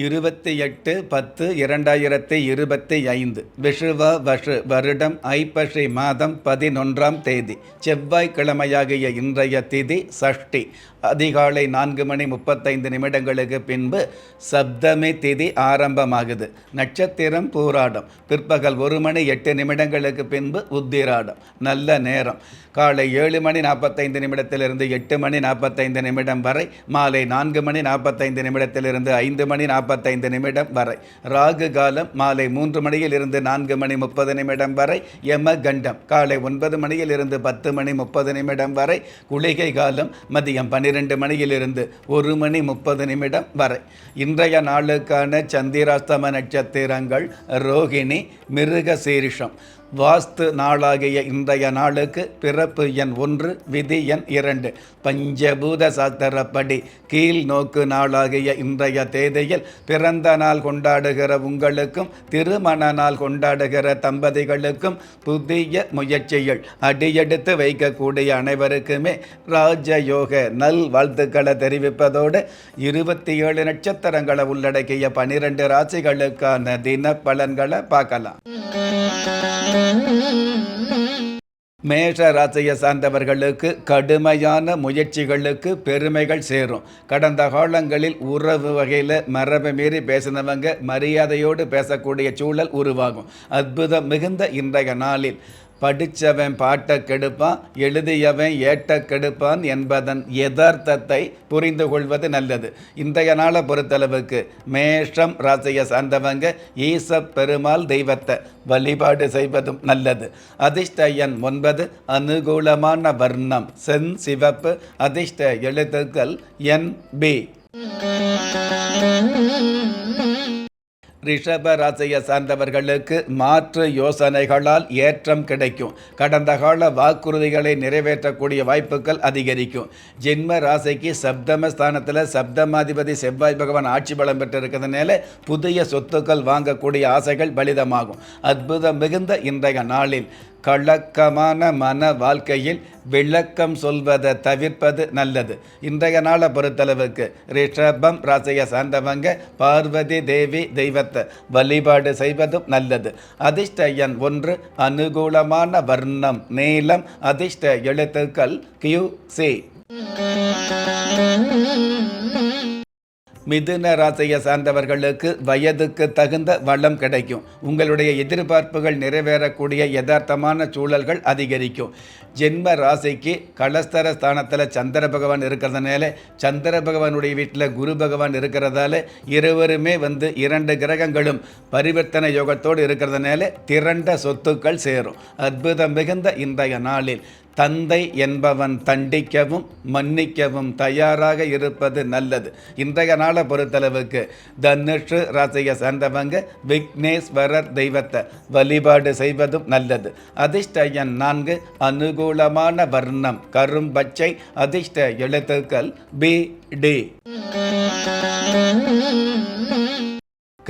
இருபத்தி எட்டு பத்து இரண்டாயிரத்தி இருபத்தி ஐந்து. விஷுவ வஷு வருடம் ஐப்பசி மாதம் பதினொன்றாம் தேதி. செவ்வாய்க்கிழமையாகிய இன்றைய திதி சஷ்டி. அதிகாலை நான்கு மணி முப்பத்தைந்து நிமிடங்களுக்கு பின்பு சப்தமி திதி ஆரம்பமாகுது. நட்சத்திரம் பூராடம். பிற்பகல் ஒரு மணி எட்டு நிமிடங்களுக்கு பின்பு உத்திராடம். நல்ல நேரம். காலை ஏழு மணி நாற்பத்தைந்து நிமிடத்திலிருந்து எட்டு மணி நாற்பத்தைந்து நிமிடம் வரை மாலை நான்கு மணி நாற்பத்தைந்து நிமிடத்திலிருந்து ஐந்து மணி நாற்பத்தைந்து நிமிடம் வரை. ராகு காலம் மாலை மூன்று மணியில் இருந்து நான்கு மணி முப்பது நிமிடம் வரை. யம கண்டம் காலை ஒன்பது மணியில் இருந்து பத்து மணி முப்பது நிமிடம் வரை. குளிகை காலம் மதியம் பன்னிரெண்டு மணியிலிருந்து ஒரு மணி முப்பது நிமிடம் வரை. இன்றைய நாளுக்கான சந்திராஸ்தம நட்சத்திரங்கள் ரோகிணி மிருக சீரிஷம் வாஸ்து நாளாகிய இன்றைய நாளுக்கு பிறப்பு எண் ஒன்று விதி எண் இரண்டு. பஞ்சபூத சாஸ்திரப்படி கீழ் நோக்கு நாளாகிய இன்றைய தேதியில் பிறந்த நாள் கொண்டாடுகிற உங்களுக்கும் திருமண நாள் கொண்டாடுகிற தம்பதிகளுக்கும் புதிய முயற்சிகள் அடியெடுத்து வைக்கக்கூடிய அனைவருக்குமே ராஜயோக நல் வாழ்த்துக்களை தெரிவிப்பதோடு இருபத்தி ஏழு நட்சத்திரங்களை உள்ளடக்கிய பனிரெண்டு ராசிகளுக்கான தின பலன்களை பார்க்கலாம். மேஷ ராசியை சார்ந்தவர்களுக்கு கடுமையான முயற்சிகளுக்கு பெருமைகள் சேரும். கடந்த காலங்களில் உறவு வகையில் மரபு மீறி பேசினவங்க மரியாதையோடு பேசக்கூடிய சூழல் உருவாகும். அற்புதம் மிகுந்த இன்றைய நாளில். படித்தவன் பாட்டை கெடுப்பான் எழுதியவன் ஏட்ட கெடுப்பான் என்பதன் யதார்த்தத்தை புரிந்து கொள்வது நல்லது. இன்றைய நாளை பொறுத்தளவுக்கு மேஷம் ராசியை சார்ந்தவங்க ஈச பெருமாள் தெய்வத்தை வழிபாடு செய்வதும் நல்லது. அதிர்ஷ்ட எண் ஒன்பது அனுகூலமான வர்ணம் சென் சிவப்பு அதிர்ஷ்ட எழுத்துக்கள் என் பி. ரிஷப ராசியை சார்ந்தவர்களுக்கு மாற்று யோசனைகளால் ஏற்றம் கிடைக்கும். கடந்த கால வாக்குறுதிகளை நிறைவேற்றக்கூடிய வாய்ப்புகள் அதிகரிக்கும். ஜென்ம ராசிக்கு சப்தம ஸ்தானத்தில் சப்தமாதிபதி செவ்வாய் பகவான் ஆட்சி பலம் பெற்றிருக்கிறதுனால புதிய சொத்துக்கள் வாங்கக்கூடிய ஆசைகள் பலிதமாகும். அற்புதம் மிகுந்த இன்றைய நாளில் கலக்கமான மன வாழ்க்கையில் விளக்கம் சொல்வதை தவிர்ப்பது நல்லது. இன்றைய நாளை பொறுத்தளவுக்கு ரிஷபம் ராசியை சார்ந்தவங்க பார்வதி தேவி தெய்வத்தை வழிபாடு செய்வதும் நல்லது. அதிர்ஷ்ட எண் ஒன்று அனுகூலமான வர்ணம் நீளம் அதிர்ஷ்ட எழுத்துக்கள் கியூ சி மிதுன ராசியை சார்ந்தவர்களுக்கு வயதுக்கு தகுந்த வளம் கிடைக்கும். உங்களுடைய எதிர்பார்ப்புகள் நிறைவேறக்கூடிய யதார்த்தமான சூழல்கள் அதிகரிக்கும். ஜென்ம ராசிக்கு கலஸ்தர ஸ்தானத்தில் சந்திர பகவான் இருக்கிறதுனால சந்திர பகவானுடைய வீட்டில் குரு பகவான் இருக்கிறதால இருவருமே வந்து இரண்டு கிரகங்களும் பரிவர்த்தனை யோகத்தோடு இருக்கிறதுனால திரண்ட சொத்துக்கள் சேரும். அற்புதம் மிகுந்த இன்றைய நாளில். தந்தை என்பவன் தண்டிக்கவும் மன்னிக்கவும் தயாராக இருப்பது நல்லது. இன்றைய நாளை பொறுத்தளவுக்கு தனுஷு ராசியை சேர்ந்தவங்க விக்னேஸ்வரர் தெய்வத்தை வழிபாடு செய்வதும் நல்லது. அதிர்ஷ்ட எண் நான்கு அனுகூலமான வர்ணம் கரும்பச்சை அதிர்ஷ்ட எழுத்துக்கள் பி டி.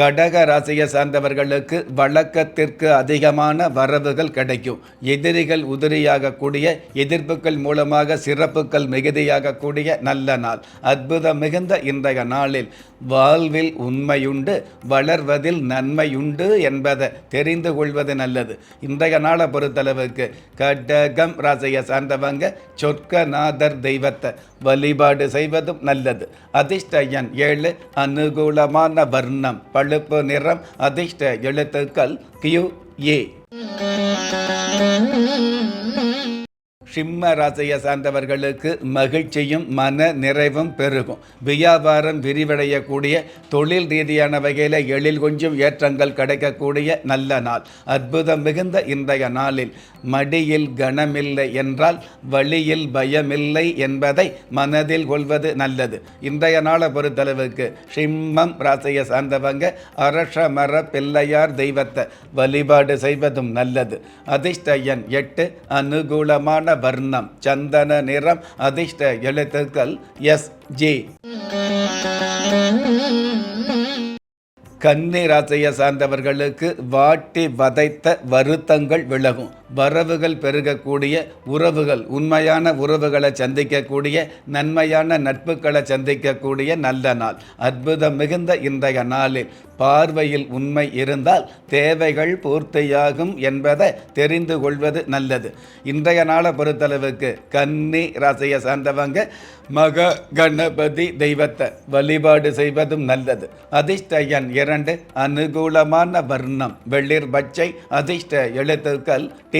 கடக ராசியை சார்ந்தவர்களுக்கு வழக்கத்திற்கு அதிகமான வரவுகள் கிடைக்கும். எதிரிகள் உதிரியாகக்கூடிய எதிர்ப்புகள் மூலமாக சிறப்புகள் மிகுதியாகக்கூடிய நல்ல நாள். அற்புதம் மிகுந்த இன்றைய நாளில் வாழ்வில் உண்மையுண்டு வளர்வதில் நன்மையுண்டு என்பதை தெரிந்து கொள்வது நல்லது. இன்றைய நாளை பொறுத்தளவுக்கு கடகம் ராசியை சார்ந்தவங்க சொர்க்கநாதர் தெய்வத்தை வழிபாடு செய்வதும் நல்லது. அதிர்ஷ்ட எண் ஏழு அனுகூலமான வர்ணம் பழுப்பு நிறம் அதிர்ஷ்ட எழுத்துக்கள் கியூ ஏ. சிம்ம ராசியை சார்ந்தவர்களுக்கு மகிழ்ச்சியும் மன நிறைவும் பெருகும். வியாபாரம் விரிவடையக்கூடிய தொழில் ரீதியான வகையில் எழில் கொஞ்சம் ஏற்றங்கள் கிடைக்கக்கூடிய நல்ல நாள். அற்புதம் மிகுந்த இன்றைய நாளில். மடியில் கனமில்லை என்றால் வழியில் பயமில்லை என்பதை மனதில் கொள்வது நல்லது. இன்றைய நாளை பொறுத்தளவுக்கு சிம்மம் ராசியை சார்ந்தவங்க அரச மர பிள்ளையார் தெய்வத்தை வழிபாடு செய்வதும் நல்லது. அதிர்ஷ்ட எண் எட்டு அனுகூலமான வர்ணம் சந்தன நிறம் அதிர்ஷ்ட எழுத்துக்கள் எஸ் ஜி. கன்னி ராசியை சார்ந்தவர்களுக்கு வாட்டி வதைத்த வருத்தங்கள் விலகும். வரவுகள் பெருகக்கூடிய உறவுகள் உண்மையான உறவுகளை சந்திக்கக்கூடிய நன்மையான நட்புகளை சந்திக்கக்கூடிய நல்ல நாள். அற்புதம் மிகுந்த இன்றைய நாளில் பார்வையில் உண்மை இருந்தால் தேவைகள் பூர்த்தியாகும் என்பதை தெரிந்து கொள்வது நல்லது. இன்றைய நாளை பொறுத்தளவுக்கு கன்னி ராசியை சார்ந்தவங்க மக கணபதி தெய்வத்தை வழிபாடு செய்வதும் நல்லது. அதிர்ஷ்ட எண் இரண்டு அனுகூலமான வர்ணம் வெளிர் பச்சை அதிர்ஷ்ட எழுத்துக்கள் டி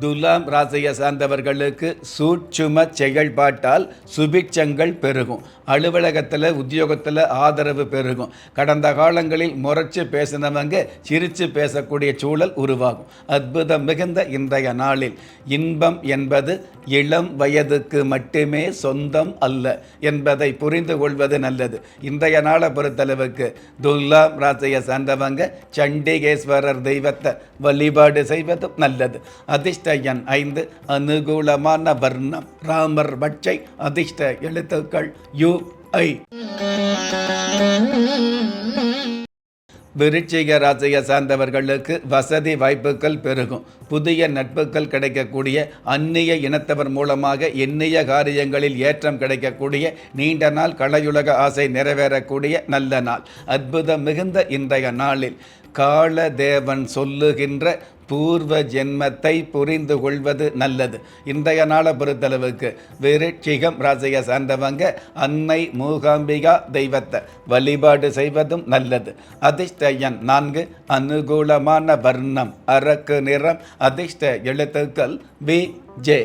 துலாம் ராசியை சார்ந்தவர்களுக்கு சூட்சும செயல்பாட்டால் சுபிக்ஷங்கள் பெருகும். அலுவலகத்தில் உத்தியோகத்தில் ஆதரவு பெருகும். கடந்த காலங்களில் முறைச்சு பேசினவங்க சிரித்து பேசக்கூடிய சூழல் உருவாகும். அற்புதம் மிகுந்த இன்றைய நாளில். இன்பம் என்பது இளம் வயதுக்கு மட்டுமே சொந்தம் அல்ல என்பதை புரிந்து கொள்வது நல்லது. இன்றைய நாளை பொறுத்தளவுக்கு துல்லாம் ராசியை சார்ந்தவங்க சண்டிகேஸ்வரர் தெய்வத்தை வழிபாடு செய்வதும் நல்லது. அதிர்ஷ்ட எண் ஐந்து அனுகூலமான வர்ணம். ராமர் பட்சை அதிர்ஷ்ட எழுத்துக்கள் யு ஐ. விருச்சிக ராசியை சார்ந்தவர்களுக்கு வசதி வாய்ப்புகள் பெருகும். புதிய நட்புகள் கிடைக்கக்கூடிய அந்நிய இனத்தவர் மூலமாக எண்ணிய காரியங்களில் ஏற்றம் கிடைக்கக்கூடிய நீண்ட நாள் கலையுலக ஆசை நிறைவேறக்கூடிய நல்ல நாள். அற்புதம் மிகுந்த இன்றைய நாளில். காலதேவன் சொல்லுகின்ற பூர்வ ஜென்மத்தை புரிந்து கொள்வது நல்லது. இன்றைய நாளை பொறுத்தளவுக்கு விருட்சிகம் ராசியை சார்ந்தவங்க அன்னை மூகாம்பிகா தெய்வத்தை வழிபாடு செய்வதும் நல்லது. அதிர்ஷ்டயன் நான்கு அனுகூலமான வர்ணம் அரக்கு நிறம் அதிர்ஷ்ட எழுத்துக்கள் பி ஜே.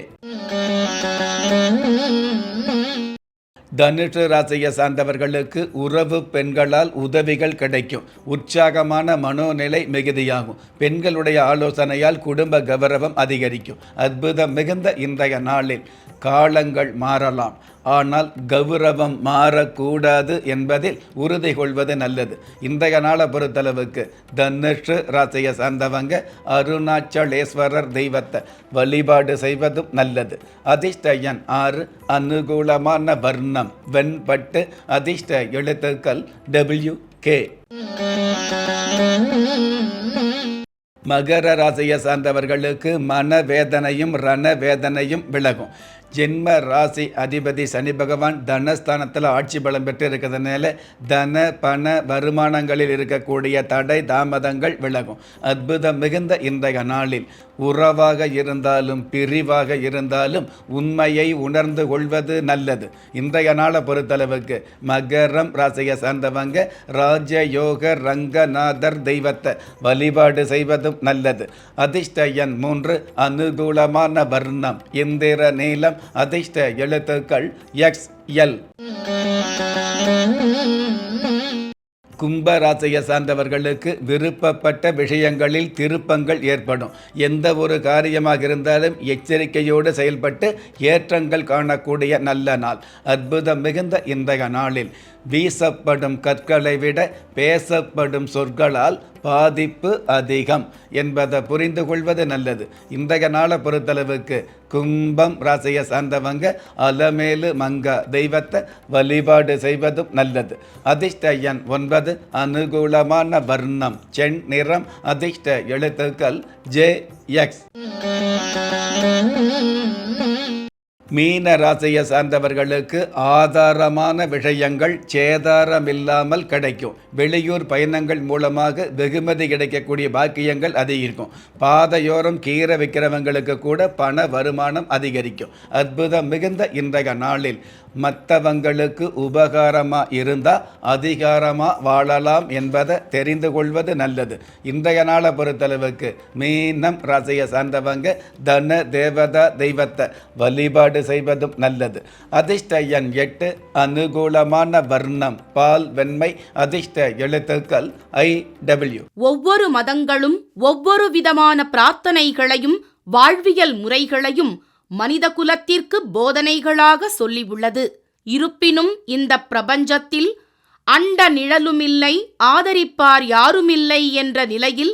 தனுஷு ராசியை சார்ந்தவர்களுக்கு உறவு பெண்களால் உதவிகள் கிடைக்கும். உற்சாகமான மனோநிலை மிகுதியாகும். பெண்களுடைய ஆலோசனையால் குடும்ப கௌரவம் அதிகரிக்கும். அற்புதம் மிகுந்த இன்றைய நாளில் காலங்கள் மாறலாம். ஆனால் கௌரவம் மாறக்கூடாது என்பதில் உறுதி கொள்வது நல்லது. இன்றைய நாளை பொறுத்தளவுக்கு தனுஷு ராசியை சார்ந்தவங்க அருணாச்சலேஸ்வரர் தெய்வத்தை வழிபாடு செய்வதும் நல்லது. அதிர்ஷ்டயன் ஆறு அனுகூலமான வர்ணம் வெண்பட்டு அதிர்ஷ்ட எழுத்துக்கள் டபிள்யூ கே மகர ராசியை சார்ந்தவர்களுக்கு மன வேதனையும் ரண வேதனையும் விலகும். ஜென்ம ராசி அதிபதி சனி பகவான் தனஸ்தானத்தில் ஆட்சி பலம் பெற்று இருக்கிறதுனால தன பண வருமானங்களில் இருக்கக்கூடிய தடை தாமதங்கள் விலகும். அற்புதம் மிகுந்த இன்றைய நாளில் உறவாக இருந்தாலும் பிரிவாக இருந்தாலும் உண்மையை உணர்ந்து கொள்வது நல்லது. இன்றைய நாளை பொறுத்தளவுக்கு மகரம் ராசியை சார்ந்தவங்க ராஜயோக ரங்கநாதர் தெய்வத்தை வழிபாடு செய்வதும் நல்லது. அதிர்ஷ்ட எண் மூன்று அனுகூலமான வர்ணம். இந்திர நீளம் அதிர்ஷ்ட எழுத்துக்கள் எக்ஸ் எல் கும்ப ராசியை சார்ந்தவர்களுக்கு விருப்பப்பட்ட விஷயங்களில் திருப்பங்கள் ஏற்படும். எந்த ஒரு காரியமாக இருந்தாலும் எச்சரிக்கையோடு செயல்பட்டு ஏற்றங்கள் காணக்கூடிய நல்ல நாள். அற்புதம் மிகுந்த இன்றைய நாளில். வீசப்படும் கற்களை விட பேசப்படும் சொற்களால் பாதிப்பு அதிகம் என்பதை புரிந்து கொள்வது நல்லது. இன்றைய நாளை பொறுத்தளவுக்கு கும்பம் ராசியை சார்ந்தவங்க அலமேலு மங்கா தெய்வத்தை வழிபாடு செய்வதும் நல்லது. அதிர்ஷ்ட எண் ஒன்பது அனுகூலமான வர்ணம் செண் நிறம் அதிர்ஷ்ட எழுத்துக்கள் ஜே எக்ஸ். மீன ராசியை சார்ந்தவர்களுக்கு ஆதாரமான விஷயங்கள் சேதாரமில்லாமல் கிடைக்கும். வெளியூர் பயணங்கள் மூலமாக வெகுமதி கிடைக்கக்கூடிய பாக்கியங்கள் அதிகரிக்கும். பாதையோரம் கீரை விற்கிறவங்களுக்கு கூட பண வருமானம் அதிகரிக்கும். அற்புதம் மிகுந்த இன்றைய நாளில் மற்றவங்களுக்கு உபகாரமாக இருந்தால் அதிகாரமாக வாழலாம் என்பதை தெரிந்து கொள்வது நல்லது. இன்றைய நாளை பொறுத்தளவுக்கு மீனம் ராசியை சார்ந்தவங்க தன தேவதா தெய்வத்தை வழிபாடு செய்வதும் நல்லது. அதிர்ஷ்ட எண் எட்டு அனுகூலமான வர்ணம் பால் வெண்மை அதிர்ஷ்ட எழுத்துக்கள் ஐ டபிள்யூ. ஒவ்வொரு மதங்களும் ஒவ்வொரு விதமான பிரார்த்தனைகளையும் வாழ்வியல் முறைகளையும் மனித குலத்திற்கு போதனைகளாக சொல்லியுள்ளது இருப்பினும் இந்த பிரபஞ்சத்தில் அண்ட நிழலுமில்லை ஆதரிப்பார் யாருமில்லை என்ற நிலையில்